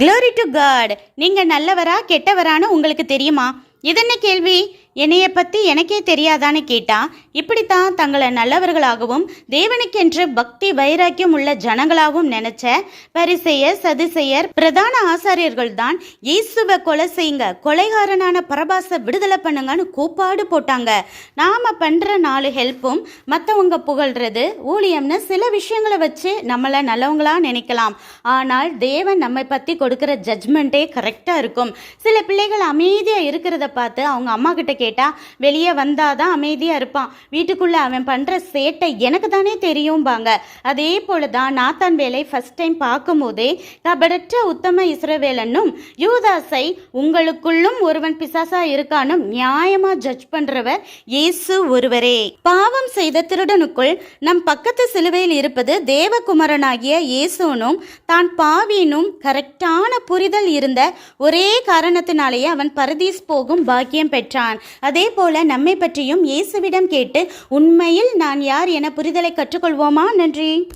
Glory to God நீங்கள் நல்லவரா கெட்டவரான்னு உங்களுக்கு தெரியுமா? என்ன கேள்வி? என்னைய பற்றி எனக்கே தெரியாதான்னு கேட்டா இப்படித்தான் தங்களை நல்லவர்களாகவும் தேவனுக்கென்று பக்தி வைராக்கியம் உள்ள ஜனங்களாகவும் நினைச்ச பரிசெயர் சதிசெயர் பிரதான ஆசாரியர்கள் தான் இயேசுவை கொலை செய்யுங்க கொலைகாரனான பரபாச விடுதலை பண்ணுங்கன்னு கூப்பாடு போட்டாங்க. நாம் பண்ணுற நாலு ஹெல்ப்பும் மற்றவங்க புகழ்றது ஊழியம்னு சில விஷயங்களை வச்சு நம்மளை நல்லவங்களா நினைக்கலாம். ஆனால் தேவன் நம்மை பற்றி கொடுக்குற ஜட்ஜ்மெண்ட்டே கரெக்டாக இருக்கும். சில பிள்ளைகள் அமைதியாக இருக்கிறத பார்த்து அவங்க அம்மா கிட்ட கேட்டால் வெளியே வந்தாதான் அமைதியாக இருப்பான். வீட்டுக்குள்ளே அவன் பண்ணுற சேட்டை எனக்கு தானே தெரியும்பாங்க. அதே போல தான் நாத்தான் வேலை ஃபஸ்ட் டைம் பார்க்கும்போதே கபடற்ற உத்தம இஸ்ரவேலனும் யூதாஸை உங்களுக்குள்ளும் ஒருவன் பிசாசா இருக்கானும் நியாயமா ஜட்ஜ் பண்றவர் இயேசு ஒருவரே. பாவம் செய்த திருடனுக்குள் நம் பக்கத்து சிலுவையில் இருப்பது தேவகுமரனாகிய இயேசுனும் தான் பாவினும் கரெக்டான புரிதல் இருந்த ஒரே காரணத்தினாலேயே அவன் பரதீஸ் போகும் பாக்கியம் பெற்றான். அதே போல நம்மை பற்றியும் இயேசுவிடம் கேட்டு உண்மையில் நான் யார் என புரிதலை கற்றுக்கொள்வோமா? நன்றி.